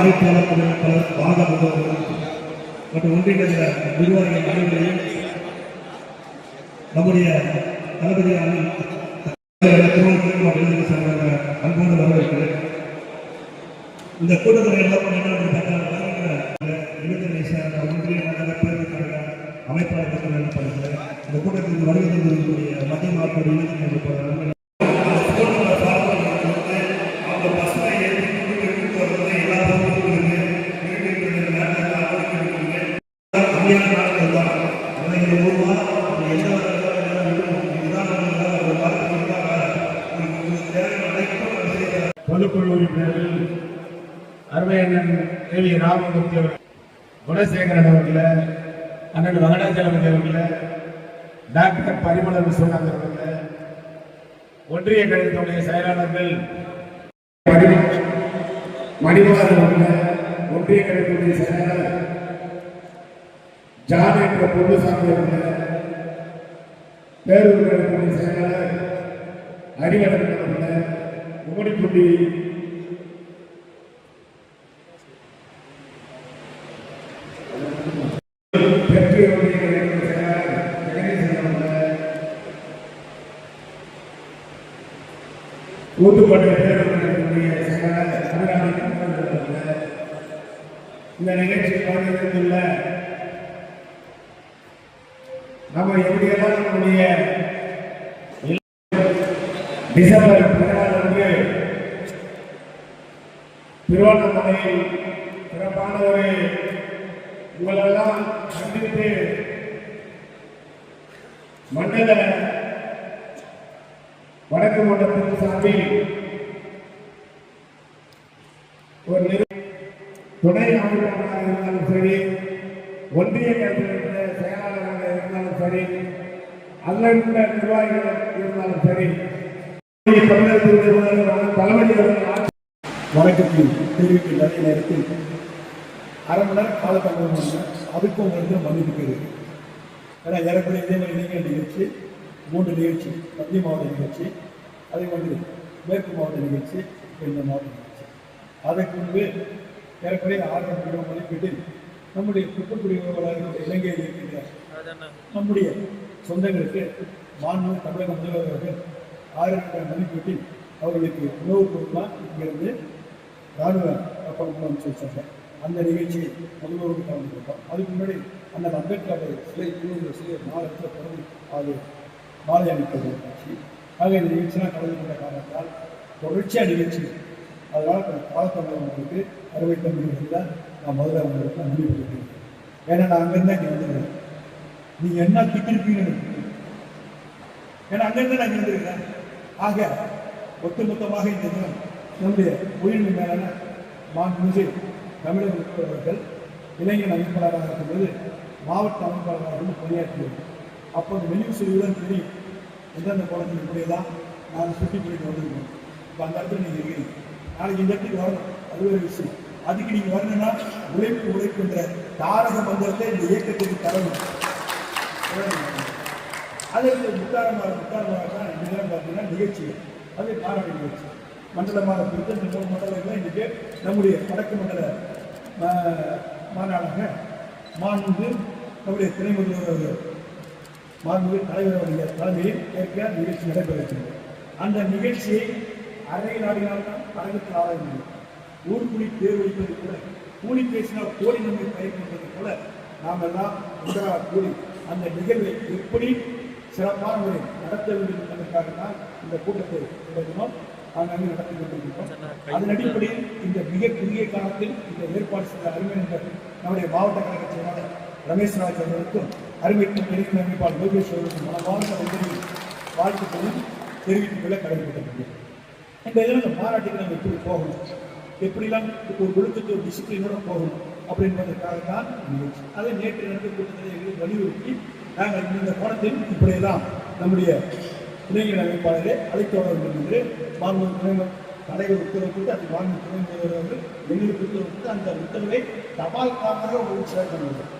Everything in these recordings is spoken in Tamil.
அமைப்பாளர்கள் பலர் பாதுகாப்புள்ளவர்கள் மற்றும் ஒன்றிணைந்த நிர்வாகிகள் அனைவரையும் நம்முடைய தளபதியான அன்போடு வரவேற்கிறேன். இந்த கூட்டத்தில் எல்லாம் என்னென்னு இளைஞரை சேர்ந்த ஒன்றிய நகர பேருந்து கழக அமைப்பாளர்கள் என்ன பண்ணுறது இந்த கூட்டத்தில் வருகை தந்திருக்கக்கூடிய மத்திய மாவட்ட அருமையண்ணன் ராமமூர்த்தி அவர்கள் குணசேகரன் அவர்கள அண்ணன் வெங்கடாச்சலபதி அவர்கள டாக்டர் பரிமள விஸ்வநாதன் அவர்கள ஒன்றிய கழகத்துடைய செயலாளர்கள் மணி- அவர்கள ஒன்றிய கழகத்துடைய செயலாளர் ஜான் என்ற பொதுசாமி அவர்கள பேரூர் கழகத்துடைய செயலாளர் அறிவழகன் அவர்கள உமடிக்குடி ஊத்துக்கோட்டை பேரூருடைய இந்த நிகழ்ச்சி பங்கேற்றுள்ள நம்ம எப்படியெல்லாம் நம்முடைய டிசம்பர் பதினாலு அன்று திருவண்ணாமலையில் சிறப்பான ஒரு உங்களெல்லாம் சந்தித்து மண்டல வடக்கு மண்டலத்தின் சார்பில் ஒரு துணை அமைப்பாளராக இருந்தாலும் சரி ஒன்றிய கட்சியின் செயலாளராக இருந்தாலும் சரி அல்லந்த நிர்வாகிகள் இருந்தாலும் சரி தலைமை வணக்கத்தை தெரிவிக்க நேரத்தில் அரை மணி நேரம் அதுக்கும் உங்களுக்கு மன்னிப்பு கேட்குறேன் ஏன்னா ஏறக்குறைய இதே மாதிரி நிகழ்ச்சி மூன்று நிகழ்ச்சி மத்திய மாவட்ட நிகழ்ச்சி. அதே மாதிரி மேற்கு மாவட்ட நிகழ்ச்சி இந்த மாவட்ட நிகழ்ச்சி. அதற்கு முன்பு ஏற்கனவே ஆறரை மணி மதிப்பீட்டில் நம்முடைய குற்றக்குடியவர்களாக இலங்கையில் இருக்கின்ற நம்முடைய சொந்தங்களுக்கு மாண்பு தமிழக முதல்வர்கள் ஆயிரம் ரூபாய் மதிப்பீட்டில் அவர்களுக்கு உணவு பொருட்களாக இங்கிருந்து ராணுவ கப்பல் அனுப்பிச்சு வச்சாங்க. அந்த நிகழ்ச்சியை முதல்வரோடு கலந்து கொண்டோம். அதுக்கு முன்னாடி அந்த அம்பேத்கர் சிலை சிலை நாலு இடத்துல பிறந்து அது மாலை அணிப்பது நிகழ்ச்சி ஆக இந்த நிகழ்ச்சியெல்லாம் கலந்து கொண்ட காரணத்தால் தொடர்ச்சியாக நிகழ்ச்சி அதனால் காலத்தமிழர்களுக்கு அறுவை தமிழர்கள் நான் முதல்ல அவங்களுக்கு நான் முடிவு பண்ணிருக்கேன் ஏன்னா நான் அங்கேருந்து இங்கே வந்துருக்கேன் நீங்கள் என்ன திட்டிருப்பீங்கன்னு எனக்கு ஏன்னா அங்கிருந்து நான் இருந்திருக்கேன் ஆக ஒட்டுமொத்தமாக இந்த தினம் நம்முடைய உயிரின் மேலான மாண்புமிகு தமிழக முதல்வர்கள் இளைஞர் அமைப்பாளராக இருக்கும்போது மாவட்ட அமைப்பாளராக இருந்து பணியாற்றியது அப்போது வெளியூர் செய்வதுடன் தெரியும் எந்தெந்த குழந்தைங்க இப்படியெல்லாம் நான் சுற்றி போயிட்டு வந்திருக்கோம். இப்போ அந்த இடத்துல நீங்கள் இருக்கிறீங்க நாளைக்கு இந்த இடத்துக்கு வரணும். அது ஒரு விஷயம். அதுக்கு நீங்கள் வரணும்னா உழைப்பு உழைப்புன்ற தாரக மந்திரத்தை இந்த இயக்கத்துக்கு தரணும். இந்த முத்தாரமாக முத்தாரமாக தான் இந்த நேரம் பார்த்தீங்கன்னா நிகழ்ச்சி அதே பாராட்டு நிகழ்ச்சி. மண்டலமாக பிரித்து இந்த மூணு மண்டலங்கள் இன்றைக்கு நம்முடைய வடக்கு மண்டல மாநாடாக மாண்பு நம்முடைய துணை முதல்வர் அவர்கள் மாண்பு தலைவருடைய தலைமையில் ஏற்க நிகழ்ச்சி நடைபெறுகிறது. அந்த நிகழ்ச்சியை அரை நாடுகளால் தான் அரங்கத்தில் ஆட முடியும் ஊர்குடி பேர் வைப்பது கூட கூலி பேசினால் கோடி நன்மை பயன்படுவது போல நாம் எல்லாம் ஒன்றாக கூடி அந்த நிகழ்வை எப்படி சிறப்பான முறையில் நடத்த வேண்டும் என்பதற்காக தான் இந்த கூட்டத்தை நடத்தினோம் நாங்கள் நடத்தி கொண்டிருக்கிறோம் அதன் அடிப்படையில் இந்த மிக குறுகிய காலத்தில் இந்த ஏற்பாடு செய்த அருமை என்ற நம்முடைய மாவட்ட கழக செயலாளர் ரமேஷ் ராஜ் அவர்களுக்கும் அறிவிக்கும் இளைஞர் அமைப்பாளர் லோகேஷ் அவர்களுக்கும் மனமார்ந்த நன்றியை வாழ்த்துக்களும் தெரிவித்துக் கொள்ள கடமைப்பட்டிருக்கிறேன் இந்த இதில் அந்த மாநாட்டுக்கு நம்ம எப்படி போகணும்? எப்படிலாம் ஒரு ஒழுக்கத்தை ஒரு டிசிப்ளினோட போகணும் அப்படின்றதுக்காக தான் நிகழ்ச்சி அதை நேற்று நடந்த கூட்டத்தில் எங்களுக்கு வலியுறுத்தி நாங்கள் இந்த கோணத்தில் இப்படியெல்லாம் நம்முடைய இளைஞர் அமைப்பாளரே அழைத்து வர வேண்டும் என்று மாண்பு துணைவர் தலைவர் உத்தரவு கொடுத்து அது மாண்பு துணை முதல்வர் அவர்கள் எங்களுக்கு உத்தரவு கொடுத்து அந்த உத்தரவை தபால் தபால்காரனாக ஒரு சேர்க்க வேண்டும்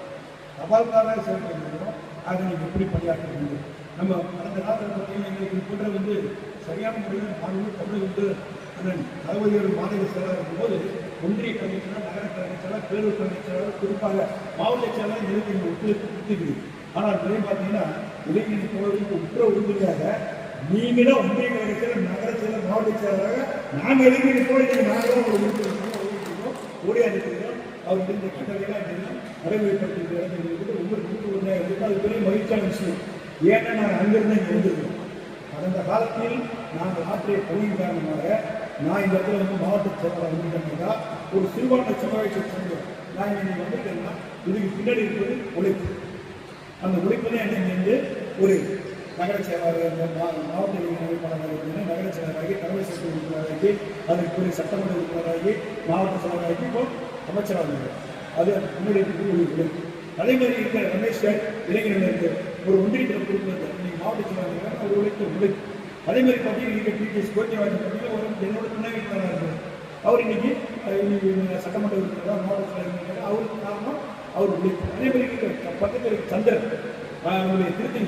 தபால்காரராக சேர்க்க வேண்டும் ஆக நீங்கள் எப்படி பணியாற்ற வேண்டும் நம்ம கடந்த காலத்தில் பார்த்தீங்கன்னா எங்களுக்கு போன்ற வந்து சரியான முறையில் மாண்பு தமிழ் வந்து அண்ணன் தளபதியோட மாநில செயலாளர் இருக்கும்போது ஒன்றிய கழகச் நகர கழகச் பேரூர் கழகச் குறிப்பாக மாவட்ட செயலாளர் இதுக்கு எங்கள் ஒத்துழைப்பு கொடுத்துக்குது ஆனால் இப்படியே பார்த்தீங்கன்னா இளைஞர் தோழர்களுக்கு உற்ற உறுதுணையாக நீங்களே ஒன்றிய கழகச் நகர செயலர் மாவட்ட செயலராக நாங்கள் இளைஞர் தோழர்கள் நாங்களும் ஒரு உறுப்பினர் ஓடியாடிக்கிறோம் அவருக்கு இந்த கட்டளையெல்லாம் எல்லாம் நடைமுறைப்படுத்தி உங்களுக்கு உறுதுணையாக இருக்குது அது பெரிய மகிழ்ச்சியான விஷயம். ஏன்னா நாங்கள் அங்கிருந்து இங்கே வந்திருக்கோம் கடந்த காலத்தில் நாங்கள் ஆற்றிய பணியின் காரணமாக நான் இந்த இடத்துல வந்து மாவட்ட செயலாளர் வந்துட்டேன்னா ஒரு சிறுபான்மை சமுதாயத்தை சேர்ந்தோம் நான் இன்னைக்கு வந்திருக்கேன்னா இதுக்கு பின்னாடி இருப்பது உழைப்பு. அந்த உழைப்பு தான் என்ன வந்து ஒரு நகர செயலாளர் மாவட்ட அமைப்பாளராக இருந்தேன். நகர செயலாளராகி தலைமை சட்ட உறுப்பினராகி அதற்கு சட்டமன்ற உறுப்பினராகி மாவட்ட செயலாளராகி இப்போ அமைச்சராக அது முன்னாடி இருக்கிறது அதே மாதிரி இருக்கிற ரமேஷ் சார் இளைஞர்களுக்கு ஒரு ஒன்றியத்தில் கொடுக்குறது இன்னைக்கு மாவட்ட செயலாளர் அவர் உழைத்த உழைப்பு அதே மாதிரி பார்த்தீங்கன்னா இங்கே பிடிஎஸ் கோச்சவாஜி பார்த்தீங்கன்னா ஒரு என்னோட துணை அவர் இன்னைக்கு இன்னைக்கு சட்டமன்ற உறுப்பினர் மாவட்ட செயலாளர் அவருக்கு காரணம் அவர் உழைப்பு அதே மாதிரி இருக்கிற பக்கத்தில் சந்தர் சந்திரன் ஆஹ், அவருடைய திருத்தணி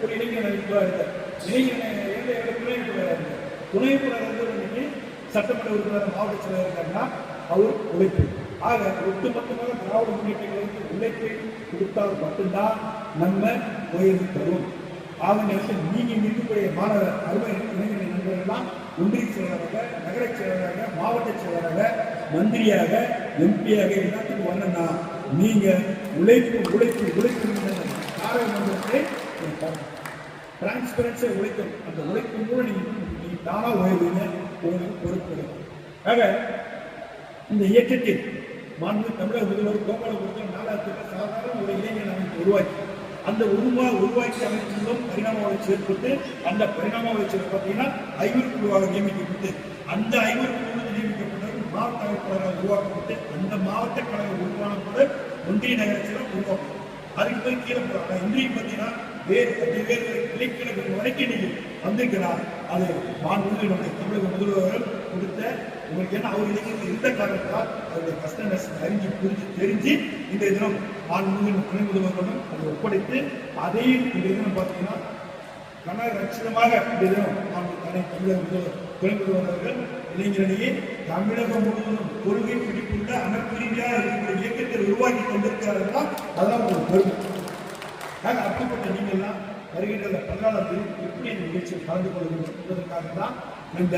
ஒரு இளைஞர் அமைப்பாக இருக்கார் இளைஞர் துணை வீட்டாளர் இருந்தார். துணை உறுப்பினர் வந்து இன்னைக்கு சட்டமன்ற உறுப்பினர் மாவட்டத்தில் செயலாளர் இருக்காருன்னா அவர் உழைப்பு. ஆக ஒட்டுமொத்தமாக திராவிட முன்னேற்ற உழைப்பை கொடுத்தால் மட்டும்தான் நம்ம உயர்வு தரும் ஆக நேரத்தில் நீங்க இங்க இருக்கக்கூடிய மாணவ அருமை இளைஞர் நண்பர்கள்லாம் ஒன்றிய செயலராக நகர செயலராக மாவட்ட செயலராக மந்திரியாக எம்பியாக எல்லாத்துக்கும் வரணும்னா நீங்க உழைப்பு உழைப்பு உழைப்பு பாராளுமன்றத்தை டிரான்ஸ்பரன்ஸை உழைக்கும் அந்த உழைக்கும் கூட நீங்கள் தானாக உயர்வீங்க உங்களுக்கு பொறுப்பு ஆக இந்த இயக்கத்தில் மாண்பு தமிழக முதல்வர் கோபாலபுரத்தில் நாலாயிரத்தி சாதாரண ஒரு இளைஞர் அமைப்பு உருவாக்கி அந்த உருவா உருவாக்கி அமைப்பு பரிணாம வளர்ச்சி ஏற்பட்டு அந்த பரிணாம வளர்ச்சியில் பார்த்தீங்கன்னா ஐவர் குழுவாக நியமிக்கப்பட்டு அந்த ஐவர் குழுவில் நியமிக்கப்பட்டவர் மாவட்ட அமைப்பாளராக உருவாக்கப்பட்டு அந்த மாவட்ட கழகம் உருவான கூட ஒன்றிய நகரத்தில் உருவாக்கும் அதுக்கு போய் கீழே போறாங்க இன்றைக்கு பார்த்தீங்கன்னா வேறு பத்து வேறு இலக்கிய வரைக்கும் நீங்கள் வந்திருக்கிறார் அது மாண்புமிகு நம்முடைய தமிழக முதல்வர்கள் கொடுத்த உங்களுக்கு என்ன அவர் இலக்கியத்தில் இருந்த காரணத்தால் அவருடைய கஷ்ட நஷ்டம் அறிஞ்சு புரிஞ்சு தெரிஞ்சு இந்த தினம் மாண்புமிகு துணை முதல்வர்களும் அதை ஒப்படைத்து அதையும் இந்த தினம் பார்த்தீங்கன்னா கன ரட்சணமாக இந்த தினம் நாம் தனி தமிழக முதல்வர் துணை முதல்வர் அவர்கள் இளைஞரணியை தமிழகம் முழுவதும் கொள்கை பிடிப்புள்ள அமைப்பு இருக்கிற இயக்கத்தை உருவாக்கி கொண்டிருக்கிறார்கள் அதெல்லாம் ஒரு பெருமை. அப்படிப்பட்ட நீங்கள்லாம் வருகின்ற பதினாலாம் எப்படி இந்த நிகழ்ச்சியில் கலந்து கொள்ள வேண்டும் என்பதற்காக தான் இந்த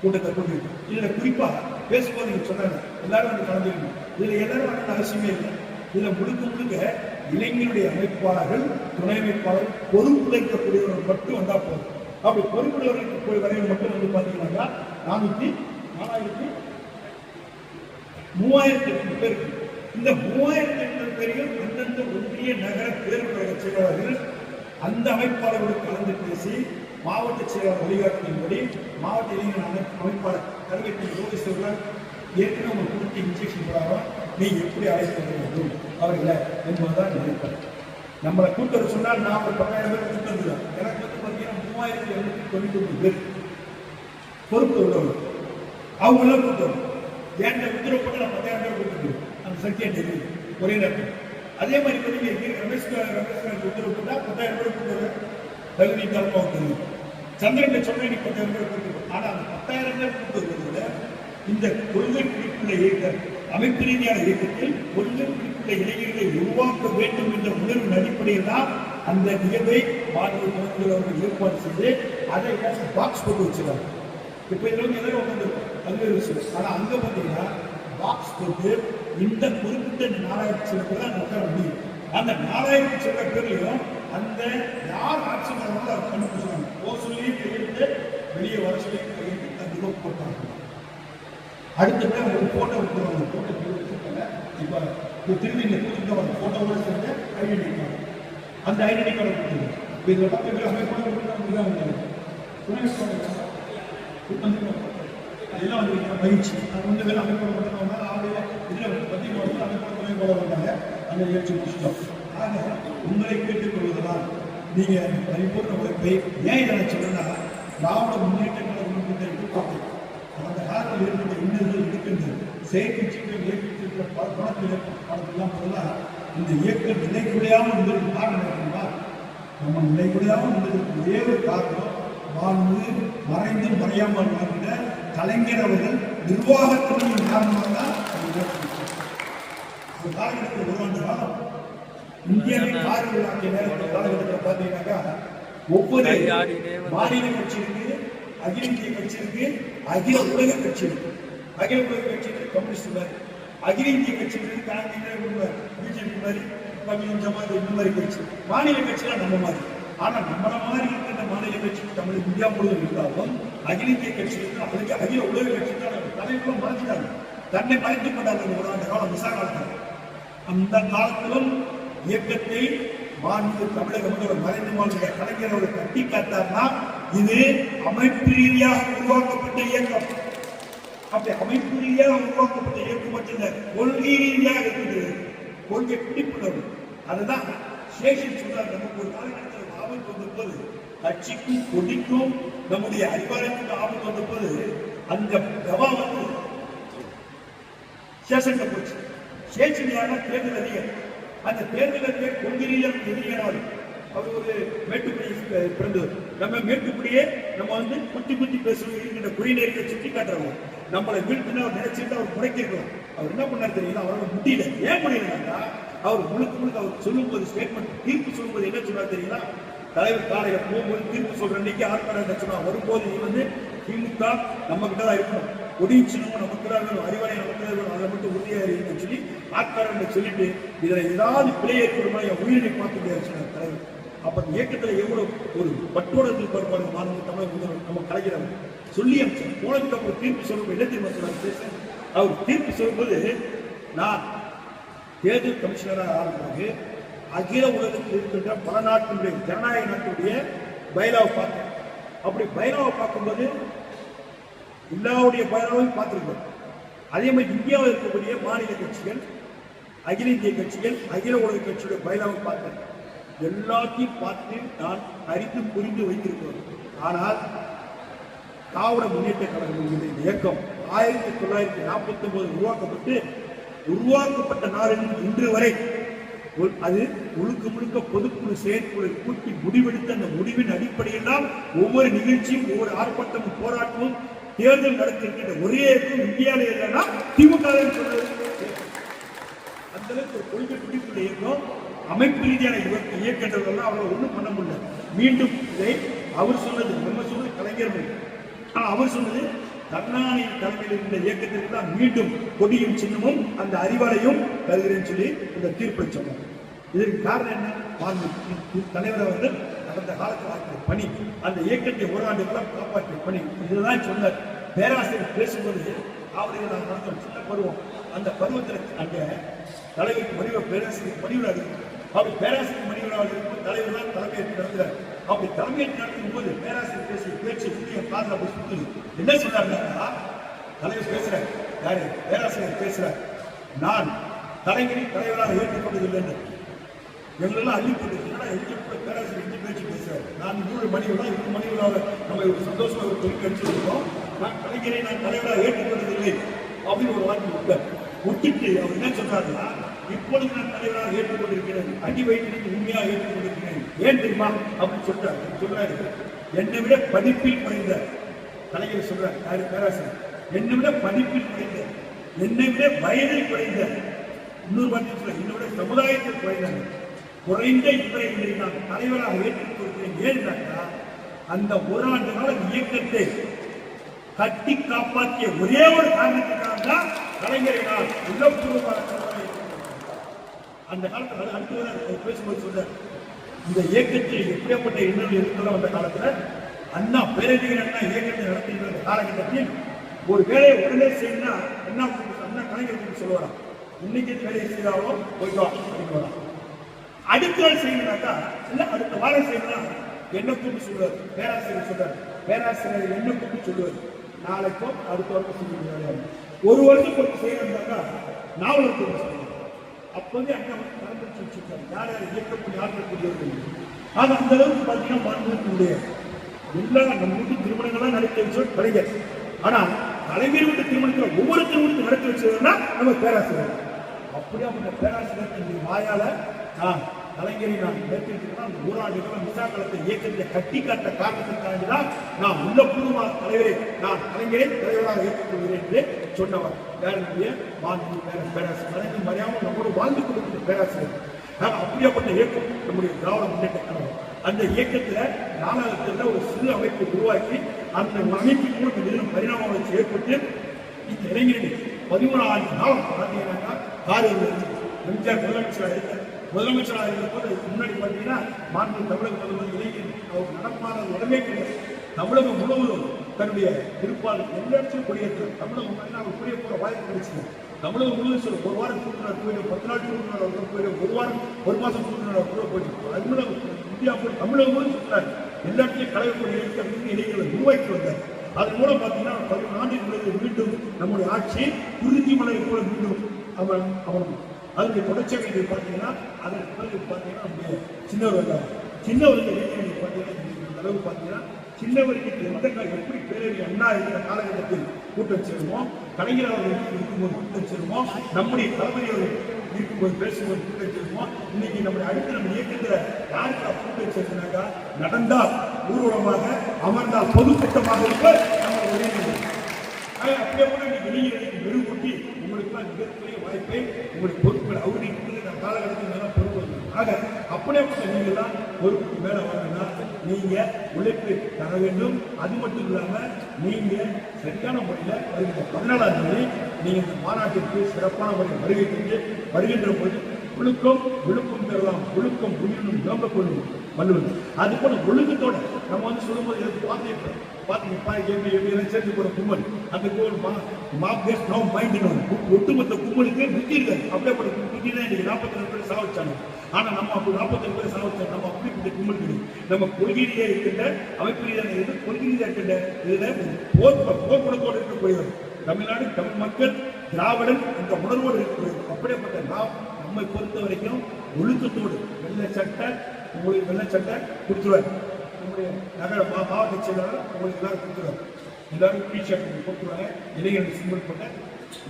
கூட்டத்தை கொண்டு இதில் குறிப்பாக பேசும்போது நீங்கள் சொன்னாங்க எல்லாரும் வந்து கலந்துக்கணும். இதில் எல்லாரும் வரணும்னு அவசியமே இல்லை. இதில் முழுக்க முழுக்க இளைஞருடைய அமைப்பாளர்கள் துணை அமைப்பாளர் பொறுப்புழைக்கக்கூடியவர்கள் மட்டும் வந்தால் போதும். அப்படி பொறுப்புள்ளவர்களுக்கு போய் வரையில் மட்டும் வந்து பார்த்தீங்கன்னா நானூற்றி நாலாயிரத்தி மூவாயிரத்தி எட்டு பேர் இந்த மூவாயிரத்தி எட்டு பேரையும் அந்தந்த ஒன்றிய நகர தேர்வு செயலாளர்கள் அந்த அமைப்பாளர்களுக்கு கலந்து பேசி மாவட்ட செயலர் வழிகாட்டின்படி மாவட்ட இளைஞர் அமை- அமைப்பாளர் கல்வெட்டின் யோகேஷ் ஏற்கனவே உங்களுக்கு கொடுத்த இன்ஜெக்ஷன் போடாமல் நீ எப்படி அழைத்து வர வேண்டும் அவர்களை என்பதுதான் நினைப்பார் நம்மளை கூட்டுறது சொன்னால் நான் ஒரு பத்தாயிரம் பேர் கூட்டு எனக்கு வந்து பார்த்தீங்கன்னா மூவாயிரத்தி எழுநூத்தி தொண்ணூத்தி ஒன்பது பேர் பொறுப்பு உள்ளவங்க அவங்களும் எல்லாம் கூட்டம் ஏன்ட உத்தரவுப்பட்டு நான் பத்தாயிரம் பேர் கூட்டு அந்த சக்தியை தெரியுது ஒரே நேரத்தில் அதே மாதிரி பார்த்தீங்கன்னா ரமேஷ் ரமேஷ் உத்தரவு போட்டால் பத்தாயிரம் பேர் கூட்டு தகுதி தரமாக தெரியும் சந்திரனை சொன்ன நீ பத்தாயிரம் ஆனால் அந்த பத்தாயிரம் பேர் கூட்டு விட இந்த கொள்கை பிடிப்புள்ள இயக்க அமைப்பு ரீதியான இயக்கத்தில் கொள்கை பிடிப்புள்ள இளைஞர்களை உருவாக்க வேண்டும் என்ற உணர்வின் அடிப்படையில் தான் அந்த நிகழ்வை மாநில முதல்வர் அவர்கள் ஏற்பாடு செய்து அதை பாக்ஸ் போட்டு வச்சிருக்காங்க. இப்போ இதுல வந்து பல்வேறு விஷயம் ஆனால் அங்கே பார்த்தீங்கன்னா பாக்ஸ் போட்டு இந்த குறிப்பிட்ட நாலாயிரத்தி சில பேர் தான் உட்கார முடியும். அந்த நாலாயிரத்தி சில பேர்லையும் அந்த யார் ஆட்சி கண்டுபிடிச்சு அதை ஓ சொல்லி கையெழுத்து வெளியே வர சொல்லி கையெழுத்து கண்டிப்பாக போட்டாங்க. அடுத்த ஒரு ஃபோட்டோ எடுத்துருவாங்க ஃபோட்டோ எடுத்துருக்காங்க இப்போ திரும்பி இந்த கூட்டிட்டு வர ஃபோட்டோவோட சேர்ந்து ஐடென்டி கார்டு அந்த ஐடென்டி கார்டை கொடுத்துருங்க இப்போ இதில் பத்து பேர் அமைப்போட அதெல்லாம் வந்து மகிழ்ச்சி நான் வந்து வேலை அமைப்போட மட்டும் ஆளுடைய இதில் பற்றி போகிறது அமைப்போட போட வந்தாங்க அந்த நிகழ்ச்சி முடிச்சிட்டோம். ஆக உங்களை கேட்டுக்கொள்வதெல்லாம் நீங்கள் பரிபூர்ண உழைப்பை ஏன் இதை நான் சொல்றேன்னா திராவிட முன்னேற்ற கழகம் கூட்டம் அந்த காலத்தில் இருக்கின்ற இன்னல்கள் இருக்கின்றது செயற்கை சீக்கிரம் இயக்கத்திற்கு பணத்தில் பணத்தெல்லாம் பதிலாக இந்த இயக்கம் நிலைக்குலையாமல் இருந்தது காரணம் என்றால் நம்ம நிலைக்குலையாமல் இருந்ததுக்கு ஒரே ஒரு காரணம் வாழ்ந்து மறைந்து மறையாமல் வாழ்ந்த கலைஞர் அவர்கள் நிர்வாகத்தின் காரணமாக தான் அது நடக்குது. ஒரு ஆண்டு காலம் இந்தியாவை கார் விழாக்கிய நேரத்தில் காலகட்டத்தில் பார்த்தீங்கன்னாக்கா ஒவ்வொரு மாநில கட்சி இருக்கு அகில இந்திய கட்சி இருக்கு அகில உலக கட்சி இருக்கு அகில உலக கட்சி இருக்கு கம்யூனிஸ்ட் மாதிரி அகில இந்திய கட்சி இருக்கு காங்கிரஸ் பிஜேபி மாதிரி கம்யூனிஸ்ட் ஜமாத் இந்த மாதிரி கட்சி மாநில கட்சிலாம் நம்ம மாதிரி. ஆனால் நம்மள மாதிரி இருக்கின்ற மாநில கட்சி தமிழ் இந்தியா முழுவதும் இருந்தாலும் அகில இந்திய கட்சி இருக்கு அதுக்கு அகில உலக கட்சி தான் தலைவர்களும் மறைச்சிட்டாங்க தன்னை மறைத்துக் கொண்டார்கள். ஒரு ஆண்டு காலம் விசாரணை அந்த காலத்திலும் இயக்கத்தை மாநில தமிழக முதல்வர் மறைந்து மாநில கலைஞர் அவர் கட்டி காத்தார்னா இது அமைப்பு ரீதியாக உருவாக்கப்பட்ட இயக்கம். அப்படி அமைப்பு ரீதியாக உருவாக்கப்பட்ட இயக்கம் மட்டும் கொள்கை ரீதியாக இருக்குது கொள்கை பிடிப்புணர்வு அதுதான் சேஷன் சொன்னார் நமக்கு ஒரு காலகட்டத்தில் ஆபத்து வந்திருப்பது கட்சிக்கும் கொடிக்கும் நம்முடைய அறிவாலயத்துக்கு ஆபத்து வந்திருப்பது அந்த கவா வந்து சேஷன்ல போச்சு. சேஷன் யாரா தேர்தல் அதிகாரி. அந்த தேர்தலுக்கு அதிகாரி எதிரியானவர் அவர் ஒரு மேட்டுப்படி பிறந்தவர். நம்ம மேட்டுப்படியே நம்ம வந்து குத்தி குத்தி பேசுவோம் இருக்கின்ற குடிநீரை சுட்டி காட்டுறவங்க நம்மளை வீழ்த்தினா அவர் நினைச்சிட்டு அவர் குறைக்கிறோம். அவர் என்ன பண்ணார் தெரியல அவரால் முடியல. ஏன் முடியலன்னா அவர் முழுக்க முழுக்க அவர் சொல்லும்போது ஸ்டேட்மெண்ட் தீர்ப்பு சொல்லும்போது என்ன சொன்னார் தெரியல தலைவர் காலையில் போகும்போது தீர்ப்பு சொல்ற அன்னைக்கு ஆர்ப்பாட்டம் சொன்னா வரும்போது நீ வந்து திமுக நம்ம கிட்ட தான் இருக்கணும். ஒடிச்சினும் நமக்கு அறிவரை வேணும் நமக்கு அதை மட்டும் உறுதியாக இருக்குன்னு சொல்லி ஆட்காரன் சொல்லிட்டு இதுல ஏதாவது பிழை ஏற்படுமா என் உயிரை பார்க்க முடியாது சொன்னார் தலைவர். அப்ப அந்த இயக்கத்துல எவ்வளவு ஒரு பட்டோடத்தில் இருப்பாரு பாருங்க மாநில தமிழக முதல்வர் நம்ம கலைஞர் சொல்லி அமைச்சர். போனதுக்கு அப்புறம் தீர்ப்பு சொல்லும்போது என்ன தெரியுமா சொன்னார் அவர் தீர்ப்பு சொல்லும்போது நான் தேர்தல் கமிஷனராக ஆன அகில உலகத்தில் இருக்கின்ற பல நாட்டினுடைய ஜனநாயக நாட்டுடைய பைலாவை பார்த்தேன். அப்படி பைலாவை பார்க்கும்போது எல்லாருடைய பைலாவையும் பார்த்துருக்கோம் அதே மாதிரி இந்தியாவில் இருக்கக்கூடிய மாநில கட்சிகள் அகில இந்திய கட்சிகள் அகில உலக கட்சியுடைய பைலாவை பார்த்தேன் எல்லாத்தையும் பார்த்து நான் அறிந்து புரிந்து வைத்திருக்கிறோம். ஆனால் திராவிட முன்னேற்ற கழகம் என்கிற இந்த இயக்கம் ஆயிரத்தி தொள்ளாயிரத்தி நாற்பத்தி ஒன்பது உருவாக்கப்பட்டு உருவாக்கப்பட்ட நாளில் இன்று வரை அது முழுக்க முழுக்க பொதுக்குழு செயற்குழு கூட்டி முடிவெடுத்த அந்த முடிவின் அடிப்படையில் தான் ஒவ்வொரு நிகழ்ச்சியும் ஒவ்வொரு ஆர்ப்பாட்டமும் போராட்டமும் தேர்தல் நடத்துகின்ற ஒரே இயக்கம் இந்தியாவில் இல்லைன்னா திமுக அந்த அளவுக்கு ஒரு கொள்கை பிடிப்புள்ள இயக்கம் அமைப்பு ரீதியான இயக்க இயக்கன்றவர்கள் அவரை ஒன்றும் பண்ண முடியல. மீண்டும் இதை அவர் சொன்னது நம்ம சொன்னது கலைஞர் மொழி. அவர் சொன்னது கருணாநிதி தலைமையில் இருந்த இயக்கத்திற்கு தான் மீண்டும் கொடியும் சின்னமும் அந்த அறிவாலையும் தருகிறேன்னு சொல்லி இந்த தீர்ப்பை சொன்னார். இதற்கு காரணம் என்ன? தலைவர் அவர்கள் கடந்த காலத்தில் ஆற்றிய பணி அந்த இயக்கத்தை ஓராண்டு காலம் காப்பாற்றிய பணி. இதுதான் சொன்னார். பேராசிரியர் பேசும்போது அவரை நான் நடத்தும் சின்ன பருவம். அந்த பருவத்தில் அந்த தலைவர் மணிவ பேராசிரியர் மணிவிழா இருக்கு அப்படி பேராசிரியர் மணிவிழா இருக்கும் தலைவர் தான் தலைமையேற்று நடத்துகிறார் அப்படி தலைமையேற்று நடத்தும் போது பேராசிரியர் பேசிய பேச்சு புதிய காதல போய் சுத்தது என்ன சொன்னார்னா தலைவர் பேசுறார். யாரு? பேராசிரியர் பேசுறார். நான் தலைவரை தலைவராக ஏற்றுக்கொண்டதில்லை என்று. எங்களெல்லாம் அள்ளி போட்டு என்னடா எங்க பேராசிரியர் இந்த பேச்சு பேசுகிறேன் நான் மூணு மணி விழா இருபது மணி விழாவை நம்ம ஒரு சந்தோஷமாக ஒரு தொழில் அடிச்சிருக்கோம் நான் கலைஞரை நான் தலைவராக ஏற்றுக்கொண்டதில்லை அப்படின்னு ஒரு வார்த்தை விட்டார் விட்டுட்டு அவர் என்ன சொல்றாருன்னா இப்பொழுது நான் தலைவராக ஏற்றுக்கொண்டிருக்கிறேன். அடி வயிற்று உண்மையாக ஏற்றுக்கொண்டிருக்கிறேன். ஏன் தெரியுமா? அப்படின்னு சொல்றாரு. சொல்றாரு. என்னை விட படிப்பில் குறைந்த கலைஞர் சொல்றார். யாரு? பேராசிரியர். என்னை விட படிப்பில் குறைந்த என்னை விட வயதில் குறைந்த இன்னொரு வார்த்தை சொல்ல என்னை விட சமுதாயத்தில் குறைந்தாங்க குறைந்த இவரை நான் தலைவராக ஏற்றுக்கொள்கிறேன் ஏன்னாக்கா அந்த ஒரு ஆண்டு கால இயக்கத்தை கட்டி காப்பாற்றிய ஒரே ஒரு காரணத்துக்காக தான் கலைஞரை நான் உள்ளபூர்வமாக அந்த காலத்தில் அடுத்தவர் பேசும்போது சொன்னார் இந்த இயக்கத்தில் எப்படியாப்பட்ட எண்ணங்கள் இருக்கலாம் அந்த காலத்தில் அண்ணா பேரறிஞர் அண்ணா இயக்கத்தை நடத்துகிற அந்த காலகட்டத்தில் ஒரு வேலையை உடனே செய்யணும்னா அண்ணா அண்ணா கலைஞர் சொல்லுவாராம். இன்னைக்கு வேலையை செய்தாலும் போயிட்டு அப்படின்னு அடுத்த நாள் செய்யணும்னாக்கா இல்ல அடுத்த வாரம் செய்யணும்னா என்ன கூப்பிட்டு சொல்லுவார்? பேராசிரியர் சொல்றாரு. பேராசிரியர் என்ன கூப்பிட்டு சொல்லுவார்? நாளைக்கும் அடுத்த வருஷம் செய்ய ஒரு வருஷம் கொடுத்து செய்யணும்னாக்கா நாவல் கூப்பிட்டு சொல்லுவார் அப்போ வந்து அண்ணா நடந்துச்சு வச்சிருக்காரு யார் யார் இயக்கக்கூடிய ஆற்றக்கூடியவர்கள் ஆக அந்த அளவுக்கு பார்த்தீங்கன்னா மாண்புடைய எல்லா நம்ம வீட்டு திருமணங்கள்லாம் நடத்தி வச்சோம் கலைஞர். ஆனால் தலைமையில் விட்டு திருமணத்தில் ஒவ்வொரு திருமணத்தையும் நடத்தி வச்சதுன்னா நம்ம பேராசிரியர். அப்படியே அவங்க பேராசிரியர் வாயால நான் கலைஞரை நான் ஏற்றிருக்கிறேன் அந்த ஊராண்டு காலம் மிசா களத்தை இயக்கத்தை கட்டி காட்ட காரணத்திற்காக தான் நான் உள்ளபூர்வமாக தலைவரை நான் கலைஞரை தலைவராக ஏற்றுக்கொள்கிறேன் என்று சொன்னவர். யாருடைய மாண்பு பேர பேராசிரியர். மறைந்து மறையாமல் நம்மோடு வாழ்ந்து கொடுக்கிற பேராசிரியர். அப்படியாப்பட்ட இயக்கம் நம்முடைய திராவிட முன்னேற்ற கழகம். அந்த இயக்கத்துல நாடகத்துல ஒரு சிறு அமைப்பை உருவாக்கி அந்த அமைப்பின் மூலம் எதிரும் பரிணாம வளர்ச்சி ஏற்பட்டு இந்த இளைஞர்கள் பதிமூணு நாள் பார்த்தீங்கன்னா காரியம் எம்ஜிஆர் முதலமைச்சர் எடுத்த முதலமைச்சராக இருந்தபோது முன்னாடி பார்த்தீங்கன்னா மாநில தமிழக முதல்வர் இளைஞர். அவர் நடப்பான உடனே கிடையாது. தமிழகம் முழுவதும் தன்னுடைய திருப்பாளர் எல்லா இடத்திலும் கொடியேற்ற தமிழகம் முன்னாடி அவர் புரிய போற வாய்ப்பு கிடைச்சது தமிழகம் முழுவதும் சொல்ல ஒரு வாரம் கூட்டினார் போயிடும் பத்து நாள் கூட்டினார் அவர் போயிடும் ஒரு வாரம் ஒரு மாதம் கூட்டினார் கூட போயிடும் தமிழகம் இந்தியா போய் தமிழகம் முழுவதும் சொல்றாரு எல்லா இடத்துலையும் கலைக்கூடிய இயக்கத்துக்கு இளைஞர்களை உருவாக்கி வந்தார். அதன் மூலம் பார்த்தீங்கன்னா பதினொன்று ஆண்டுகளுக்கு மீண்டும் நம்முடைய ஆட்சி குறிஞ்சி மலையை போல மீண்டும் அவன் அவன் அதனுடைய தொடர்ச்சியாக பார்த்தீங்கன்னா அதற்கு பிறகு பார்த்தீங்கன்னா நம்முடைய சின்னவர்கள் வந்தார் சின்னவருக்கு இளைஞர்கள் பார்த்தீங்கன்னா அளவு பார்த்தீங்கன்னா சின்னவர்களுக்கு எந்த எப்படி பேரவை அண்ணா இருக்கிற காலகட்டத்தில் கூட்டம் சேருமோ கலைஞர் அவர்கள் இருக்கும்போது கூட்டம் சேருமோ நம்முடைய தலைமை அவர்கள் இருக்கும்போது பேசும்போது கூட்டம் சேருமோ இன்னைக்கு நம்முடைய அடுத்து நம்ம இயக்கத்தில் யாருக்கு கூட்டம் சேர்த்துனாக்கா நடந்தால் ஊர்வலமாக அமர்ந்தால் பொதுக்கூட்டமாக இருக்க நம்ம உதவி அப்படியே கூட இன்னைக்கு இளைஞர்களுக்கு மெருகூட்டி உங்களுக்குலாம் மிகப்பெரிய வாய்ப்பை உங்களுக்கு பொறுப்புகள் அவருக்கு இந்த காலகட்டத்தில் பொறுப்பு இருக்கு. ஆக அப்படியேப்பட்ட நீங்கள் தான் பொறுப்புக்கு மேலே வரணும்னா நீங்க உழைப்பு தர வேண்டும். அது மட்டும் இல்லாம நீங்க சரியான முறையில் வருகின்ற பதினாலாம் தேதி நீங்க இந்த மாநாட்டிற்கு சிறப்பான முறையில் வருகை தந்து வருகின்ற போது ஒழுக்கம் விழுப்பம் பெறலாம். ஒழுக்கம் உயிரினும் நோக்க கொள்ளும் வள்ளுவர் அது போல ஒழுக்கத்தோட நம்ம வந்து சொல்லும்போது எனக்கு பார்த்து பார்த்தீங்கப்பா எப்படி எப்படி சேர்த்து சேர்ந்து போற கும்பல். அந்த கோல் மா மாப் நோ மைண்ட் ஒட்டுமொத்த கும்பலுக்கு புத்தி இருக்காது அப்படியே போல புத்தி தான் இன்னைக்கு நாற்பத்தி ரெண்டு பேர் சாவச்சாங்க. ஆனா நம்ம அப்படி நாற்பத்தி ரெண்டு பேர் சாவச்சாங்க நம்ம அப்படிப்பட்ட கும்பல் கிடையாது. நம்ம கொள்கையிலேயே இருக்கின்ற அமைப்பிலேயே இருந்து கொள்கை இருக்கின்ற இதுல போர் போர் குணத்தோடு இருக்கக்கூடியவர் தமிழ்நாடு தமிழ் மக்கள் திராவிடன் இந்த உணர்வோடு இருக்கக்கூடியவர் அப்படியேப்பட்ட நாம் நம்மை பொறுத்த வரைக்கும் ஒழுக்கத்தோடு வெள்ளை சட்டை உங்களுக்கு வெள்ள சட்டை கொடுத்துருவார் நம்முடைய நகர மா மாவட்ட செயலாளர் உங்களுக்கு எல்லாரும் கொடுத்துருவார் எல்லாரும் டிஷர்ட் கொடுத்துருவாங்க. இளைஞர்கள் சிம்பிள் போட்ட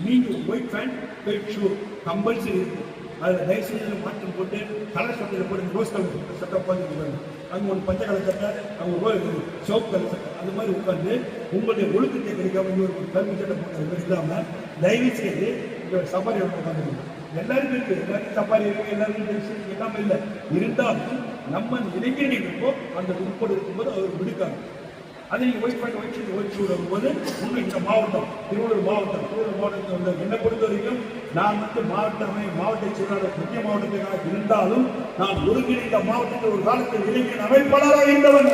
நீங்கள் white pant white shoe compulsory இருக்கும் அதில் தயவு செஞ்சு மாற்றம் போட்டு கலர் சட்டையில் போட்டு ரோஸ் கலர் சட்டை உட்காந்து அங்கே ஒரு பச்சை கலர் சட்டை அங்கே ஒரு சிவப்பு கலர் சட்டை அது மாதிரி உட்காந்து உங்களுடைய ஒழுக்கத்தை கிடைக்காம ஒரு கல்வி சட்டை போட்டு இல்லாமல் தயவு செய்து சபாரி சஃபாரி உட்காந்துருக்கணும் எல்லாருக்கும் இருக்குது எல்லாருக்கும் சபாரி இருக்குது எல்லாருக்கும் பெருசு எல்லாமே இல்லை. இருந்தாலும் நம்ம இளைஞர்கள் இருக்கோ அந்த உட்பட இருக்கும்போது அவர் விடுக்காங்க அதை நீங்கள் ஒயிட் பண்ணி ஒயிட் ஷூட் ஒயிட் ஷூட் இன்னும் இந்த மாவட்டம் திருவள்ளூர் மாவட்டம் திருவள்ளூர் மாவட்டத்தில் உள்ள என்னை பொறுத்த வரைக்கும் நான் வந்து மாவட்டமே மாவட்ட செயலாளர் முக்கிய மாவட்டத்திற்காக இருந்தாலும் நான் ஒருங்கிணைந்த மாவட்டத்தில் ஒரு காலத்தில் இளைஞர் அமைப்பாளராக இருந்தவன்.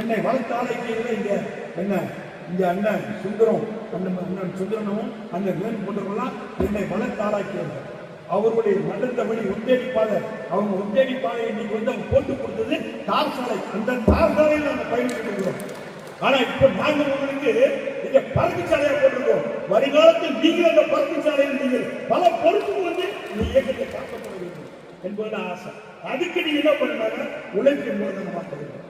என்னை வளர்த்த ஆலைக்கு இங்க என்ன இங்க அண்ணன் சுந்தரம் அண்ணன் அண்ணன் சுந்தரனும் அந்த வேன் போன்றவர்களாம் என்னை வளர்த்த ஆளாக்கியவர்கள். அவர்களுடைய நடந்த வழி பாதை அவங்க ஒத்தேடி பாதையை இன்னைக்கு வந்து அவங்க போட்டு கொடுத்தது தார் சாலை அந்த தார் சாலையில் நாங்கள் பயணிட்டு இருக்கிறோம். ஆனா இப்ப நாங்க உங்களுக்கு இங்க பறக்கு சாலையா போட்டிருக்கோம். வருங்காலத்தில் நீங்கள் அந்த பறக்கு சாலையில் நீங்கள் பல பொறுப்பு வந்து இந்த இயக்கத்தை காப்பாற்ற வேண்டும் என்பது ஆசை. அதுக்கு நீங்க என்ன பண்ணுறாங்க? உழைப்பின் மூலதனமாக வேண்டும்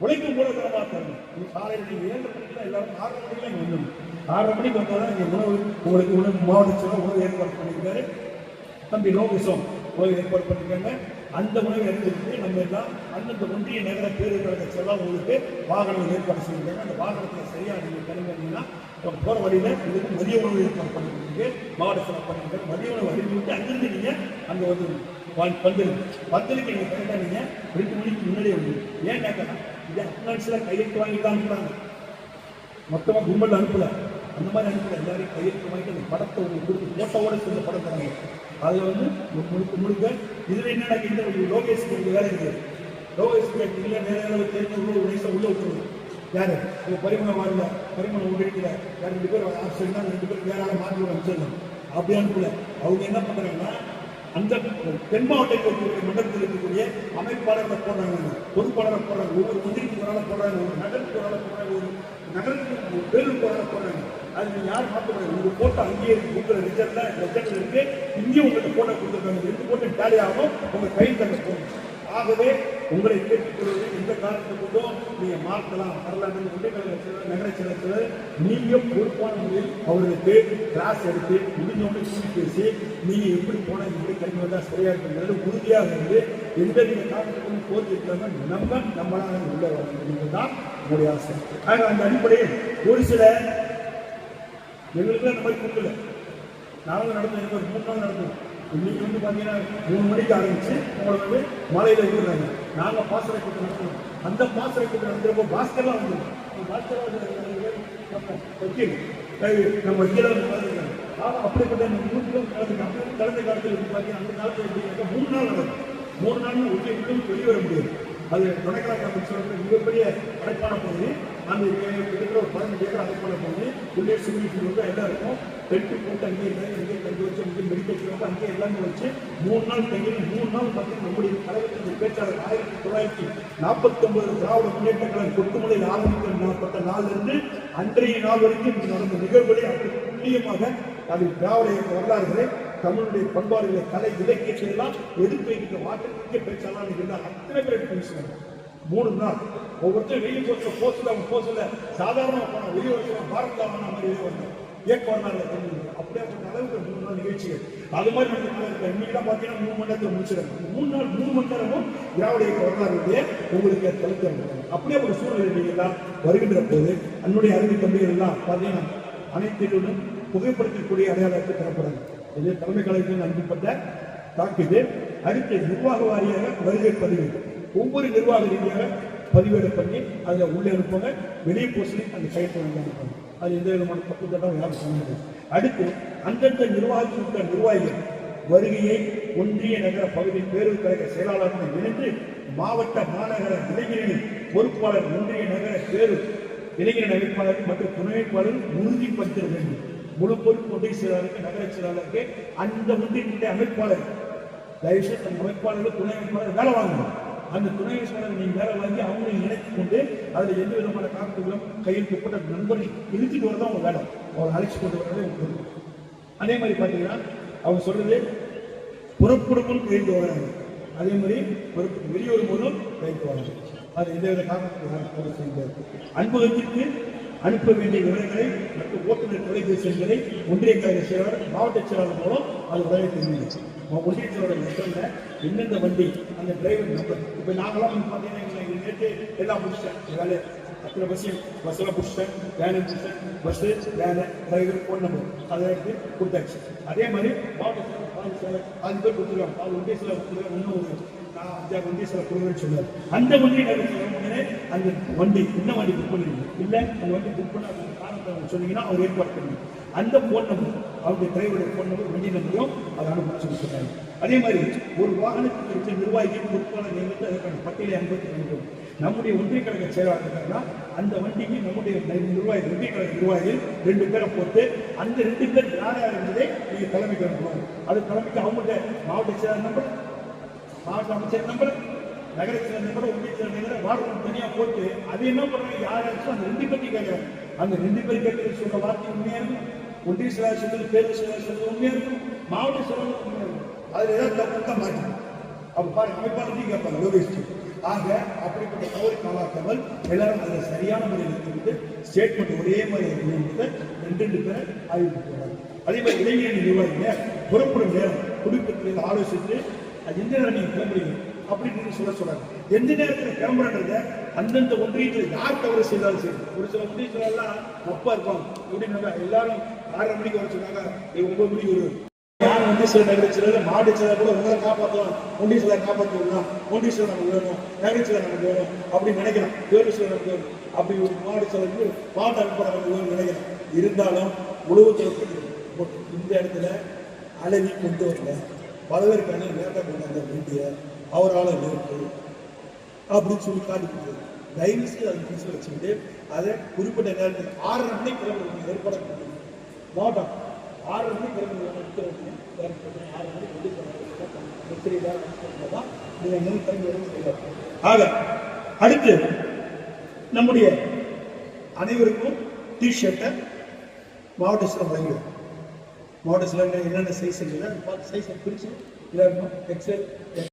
உழைப்பு மூலதனமாக தரணும் இந்த சாலையில் நீங்கள் ஏழு மணிக்கு தான் எல்லாரும் ஆறு மணிக்கு இங்கே வந்துடும் ஆறு மணிக்கு வந்தால் தான் இங்கே உணவு உங்களுக்கு உணவு மாவட்ட உணவு ஏற்பாடு பண்ணியிருக்காரு. தம்பி லோகேசம் உணவு ஏற்பாடு பண்ணியிருக்காங்க. அந்த உணவு எடுத்துக்கிட்டு நம்ம எல்லாம் அந்தந்த ஒன்றிய நகர பேருக்கழக செல்லாம் உங்களுக்கு வாகனம் ஏற்பாடு செய்திருக்காங்க. அந்த வாகனத்தில் சரியாக நீங்கள் கிளம்பினீங்கன்னா போகிற வழியில் இதுக்கு மதிய உணவு ஏற்பாடு பண்ணிருக்கு மாவட்ட செலவு பண்ணிருக்காங்க மதிய உணவு அறிவிட்டு அங்கிருந்து நீங்கள் அங்கே வந்து வந்துருக்கு பத்தலுக்கு நீங்கள் கரெக்டாக நீங்கள் ரெண்டு மணிக்கு முன்னாடியே வந்து ஏன் கேட்கலாம் இது அட்வான்ஸில் கையெழுத்து வாங்கி தான் அனுப்புறாங்க. மொத்தமாக கும்பல் அனுப்பல. அந்த மாதிரி அனுப்பல. எல்லாரையும் கையெழுத்து வாங்கிட்டு அந்த படத்தை உங்களுக்கு கொடுத்து ஃபோட்டோவோட சேர்ந்த படம் தராங்க. அதில் வந்து முழுக்க முழுக்க இதில் என்னடா இந்த லோகேஷ் ஒரு வேலை இருக்குது லோகேஷ் இல்லை நேர அளவு தெரிஞ்சு உள்ள ஒரு உள்ள விட்டுருவோம். யாரு? இப்போ பரிமளம் வாங்கல பரிமளம் உடைக்கல யார் ரெண்டு பேர் ஆப்ஷன் ரெண்டு பேர் வேற ஆளை மாற்றி அனுப்பிச்சிடலாம். அப்படி அனுப்பல. அவங்க என்ன பண்றாங்கன்னா அந்த தென் மாவட்டத்தில் இருக்கக்கூடிய மண்டலத்தில் இருக்கக்கூடிய அமைப்பாளர்களை போடுறாங்க. பொறுப்பாளரை போடுறாங்க. ஒவ்வொரு ஒன்றியத்துக்கு ஒரு ஆளை போடுறாங்க. ஒரு நகரத்துக்கு ஒரு ஆளை போடுறாங்க. ஒரு நகரத்துக்கு ஒரு பேருக்கு ஒரு ஆளை போடுறாங்க. அது நீங்கள் யாரும் மாற்ற முடியாது. உங்க போட்டோ அங்கேயே கொடுக்குற உங்க ரிஜெக்ட்ல ரிஜெக்ட் இருக்கு. இங்கேயும் உங்களுக்கு போட்டோ கொடுத்துருக்காங்க. ரெண்டு போட்டோ டேலி ஆகும். உங்க கை தங்க போகும் ஆகவே உங்களை கேட்டுக்கொள்வது எந்த காரணத்தை கொண்டும் நீங்க மாற்றலாம் வரலாற்று ஒன்றிய நகர செயலத்தில் நீங்க பொறுப்பான முறையில் அவர்களுக்கு கிளாஸ் எடுத்து முடிஞ்சவொடனே கூடி பேசி நீங்க எப்படி போனா இப்படி கல்வி வந்தால் சரியா இருக்குங்கிறது உறுதியாக இருந்து எந்த நீங்க காரணத்துக்கும் கொண்டு இருக்காங்க நம்ம நம்மளாக உள்ள வரணும். வேண்டும் தான் உங்களுடைய ஆசை ஆக அந்த அடிப்படையில் ஒரு சில எங்களுக்கு அந்த மாதிரி கொடுக்கல. நாங்களும் நடந்தோம் எனக்கு ஒரு மூணு நாள் நடந்தோம் இன்னைக்கு வந்து பார்த்தீங்கன்னா மூணு மணிக்கு ஆரம்பிச்சு உங்களை வந்து மலையில் விடுறாங்க நாங்கள் பாசறை கூட்டம் நடத்துவோம் அந்த பாசறை கூட்டம் நடத்துறப்போ பாஸ்கர்லாம் வந்து பாஸ்கர் வக்கீல் நம்ம வக்கீலாக நடந்துருக்காங்க ஆனால் அப்படிப்பட்ட நூற்றுக்கும் நடந்துருக்காங்க கடந்த காலத்தில் வந்து பார்த்தீங்கன்னா அந்த காலத்தில் எப்படின்னாக்கா மூணு நாள் நடக்கும் மூணு நாள் ஒட்டி விட்டு வெளியே வர முடியாது. அது துணைக்கலா காப்பீடு சொல்றது மிகப்பெரிய அடைப்பான பகுதி. அந்த கிட்டத்தட்ட ஒரு பதினஞ்சு ஏக்கர் அடைப்பான போது உள்ளே சிவில் வந்து எல்லாம் இருக்கும். டென்ட் போட்டு அங்கேயே இருந்தாங்க இங்கே தங்கி வச்சு அங்கே மெடிக்கல் கிளம்ப அங்கேயே எல்லாமே வச்சு மூணு நாள் தங்கி மூணு நாள் பார்த்தீங்கன்னா நம்முடைய கழகத்தின் பேச்சாளர் ஆயிரத்தி தொள்ளாயிரத்தி நாற்பத்தொன்பது திராவிட முன்னேற்ற கழகம் கொட்டுமலையில் ஆரம்பிக்கப்பட்ட நாளிலிருந்து அன்றைய நாள் வரைக்கும் நடந்த நிகழ்வுகளை அப்படி துல்லியமாக அது திராவிட இயக்க வரலாறுகளை தமிழுடைய பண்பாடுகளை கலை இலக்கியத்தை எல்லாம் எடுத்து வைக்கிற மாற்றத்திற்கே பேச்சாளர் இருந்தால் அத்தனை பேர் பேசுவாங்க மூணு நாள். ஒவ்வொருத்தரும் வெளியே போச்சு போஸ்டில் அவங்க போஸ்டில் சாதாரணமாக போனோம் வெளியே பாரத் பாரதாம மாதிரி வெளியே வந்தோம் ஏக்க வரலாறு அப்படியே ஒரு அளவுக்கு மூணு நாள் நிகழ்ச்சிகள். அது மாதிரி நடந்த இன்னைக்கு தான் பார்த்தீங்கன்னா மூணு மணி நேரத்தில் முடிச்சிடணும் மூணு நாள் மூணு மணி நேரமும் திராவிட இயக்க வரலாறுடைய உங்களுக்கு தடுத்து அப்படியே ஒரு சூழ்நிலை எல்லாம் வருகின்ற போது அன்னுடைய அறிவு தம்பிகள் எல்லாம் பார்த்தீங்கன்னா அனைத்திலும் புகைப்படுத்தக்கூடிய அடையாளத்தை தரப்படுறாங்க இது தலைமை கழகத்தில் அனுப்பப்பட்ட தாக்குது. அடுத்து நிர்வாக வாரியாக வருகை பதிவு. ஒவ்வொரு நிர்வாக ரீதியாக பதிவேடு பண்ணி அதில் உள்ளே இருப்பாங்க வெளியே போஸ்ட்லி அந்த கையெழுத்து வாங்கி அது எந்த விதமான தப்பு தட்டம் யாரும் சொன்னது அடுத்து அந்தந்த நிர்வாகத்திற்கு நிர்வாகிகள் வருகையை ஒன்றிய நகர பகுதி பேருந்து கழக செயலாளர்கள் இணைந்து மாவட்ட மாநகர இளைஞர்களின் பொறுப்பாளர் ஒன்றிய நகர பேரு இளைஞர் அமைப்பாளர் மற்றும் துணைப்பாளர் உறுதிப்படுத்த வேண்டும். முழு பொறுப்பு உதவி செயலாளருக்கு நகர செயலாளருக்கு அந்த ஒன்றிய அமைப்பாளர். தயவுசெய்து அந்த அமைப்பாளர்கள் துணை அமைப்பாளர் வேலை வாங்கணும் அந்த துணை செயலாளர் நீங்க வேலை வாங்கி அவங்களை இணைத்துக் கொண்டு அதுல எந்த விதமான காரணங்களும் கையெழுத்துப்பட்ட நண்பர்கள் இழுத்துட்டு வரதான் அவங்க வேலை. அவர் அழைச்சு கொண்டு வரதே உங்களுக்கு அதே மாதிரி பாத்தீங்கன்னா அவங்க சொல்றது புறப்படுமும் கைது வராங்க. அதே மாதிரி பொறுப்பு வெளியூர் போதும் கைது வராங்க அது எந்தவித காரணத்துக்கு செய்கிறார் அன்பகத்திற்கு அனுப்ப வேண்டிய விவரங்களை மற்றும் ஓட்டுநர் தொலைபேசி எண்களை ஒன்றிய கழக செயலாளர் மாவட்ட செயலாளர் மூலம் அது உடனே தெரிவிக்கும் ஒன்றிய செயலாளர் மட்டும்ல எந்தெந்த வண்டி அந்த டிரைவர் நம்பர் இப்போ நாங்களாம் பார்த்தீங்கன்னா நேற்று எல்லாம் முடிச்சிட்டேன் வேலை அத்தனை பஸ் பஸ்ஸெல்லாம் பிடிச்சிட்டேன். வேனை பிடிச்சிட்டேன். பஸ்ஸு வேனை டிரைவர் ஃபோன் நம்பர் அதை எடுத்து கொடுத்தாச்சு. அதே மாதிரி மாவட்ட செயலர் பாதி செயலர் பாதி பேர் கொடுத்துருக்காங்க. அது ஒன்றிய செயலர் கொடுத்துருக்காங்க. இன்னும் ஒரு நான் அஞ்சாறு வண்டி சில கொடுங்கன்னு சொன்னார் அந்த வண்டி உடனே அந்த வண்டி என்ன வண்டி புக் பண்ணிருக்கீங்க இல்லை அந்த வண்டி புக் பண்ண காரணத்தை அவங்க சொன்னீங்கன்னா அவர் ஏற்பாடு பண்ணுங்க அந்த ஃபோன் நம்பர் அவங்க டிரைவருடைய ஃபோன் நம்பர் வண்டி நம்பரையும் அதை அனுப்பிச்சு கொடுத்துருக்காங்க அதே மாதிரி ஒரு வாகனத்துக்கு இருக்க நிர்வாகிகள் பொறுப்பாளர் நியமித்து அதற்கான பட்டியலை அனுப்பி வேண்டும் நம்முடைய ஒன்றிய கழக செயலாளர் இருக்காங்கன்னா அந்த வண்டிக்கு நம்முடைய நிர்வாகி ஒன்றிய கழக நிர்வாகிகள் ரெண்டு பேரை போட்டு அந்த ரெண்டு பேர் யார் யார் என்பதை நீங்க தலைமைக்கு அனுப்பணும் அது தலைமைக்கு அவங்கள்ட்ட மாவட்ட செயலாளர் நம்பர் மாவட்ட அமைச்சர் நம்பர் நகர செயலர் நம்பர் ஒன்றிய செயலர் நம்பர் வார்டு தனியா போட்டு அது என்ன பண்றாங்க யார் அந்த ரெண்டு பேர்ட்டி கேட்கறாங்க அந்த ரெண்டு பேர் கேட்கறது சொல்ற வார்த்தை உண்மையா இருக்கும்? ஒன்றிய செயலாளர் சொல்றது பேருந்து செயலாளர் சொல்றது உண்மையா இருக்கும்? மாவட்ட செயலாளர் உண்மையா இருக்கும்? அதுல ஏதாவது தப்பு தான் மாட்டோம் அப்ப பாருங்க அமைப்பாளர் கேட்பாங்க லோகேஷ் ஆக அப்படிப்பட்ட தவறு காலாக்காமல் எல்லாரும் அதில் சரியான முறையில் இருந்து ஸ்டேட்மெண்ட் ஒரே மாதிரி இருக்கிறத ரெண்டு ரெண்டு பேரை ஆய்வு போறாங்க. அதே மாதிரி இளைஞர் நிர்வாகிங்க புறப்படும் நேரம் குடும்பத்தில் ஆலோசித்து அது எந்த நேரம் நீங்க கிளம்புறீங்க? அப்படின்னு சொல்ல சொல்றாங்க எந்த நேரத்தில் கிளம்புறன்றத அந்தந்த ஒன்றியத்தில் யார் தவறு செய்தாலும் சரி. ஒரு சில ஒன்றியத்துல எல்லாம் தப்பா இருப்பாங்க. எப்படின்னா எல்லாரும் ஆறரை மணிக்கு வர சொன்னாங்க. ஒன்பது மணிக்கு ஒரு யார் ஒன்றிய சில நகரச்சில மாடு சில கூட உங்களை காப்பாற்றலாம் ஒன்றிய சில காப்பாற்றலாம் ஒன்றிய சில நமக்கு வேணும் நகரச்சில நமக்கு வேணும் அப்படின்னு நினைக்கிறோம் பேரு சில நமக்கு வேணும் அப்படி ஒரு மாடு சில மாவட்ட அமைப்பாளர் நமக்கு வேணும்னு நினைக்கிறோம் இருந்தாலும் உழவுத்துறை இந்த இடத்துல அழகி கொண்டு வரல. பலவருக்கான நேரத்தை கொண்டு வந்த வேண்டிய அவரால் நேற்று அப்படின்னு சொல்லி காட்டி கொடுத்தது தயவு செய்து அதை மனசில் வச்சுக்கிட்டு அதை குறிப்பிட்ட நேரத்தில் ஆறரை மணிக்கு கிளம்புறது ஏற்பாடு மாவட்டம் ஆறரை மணிக்கு கிளம்புறது ஆறு மணிக்கு வெளியே நீங்கள் மூணு கிளம்பி வரும் ஆக அடுத்து நம்முடைய அனைவருக்கும் டிஷர்ட்டை மாவட்ட சில வழங்கிடும் மாடல்ஸ்லாம் என்னென்ன சைஸ் இருக்குது அது பார்த்து சைஸை பிரித்து எல்லாருக்கும் எக்ஸல்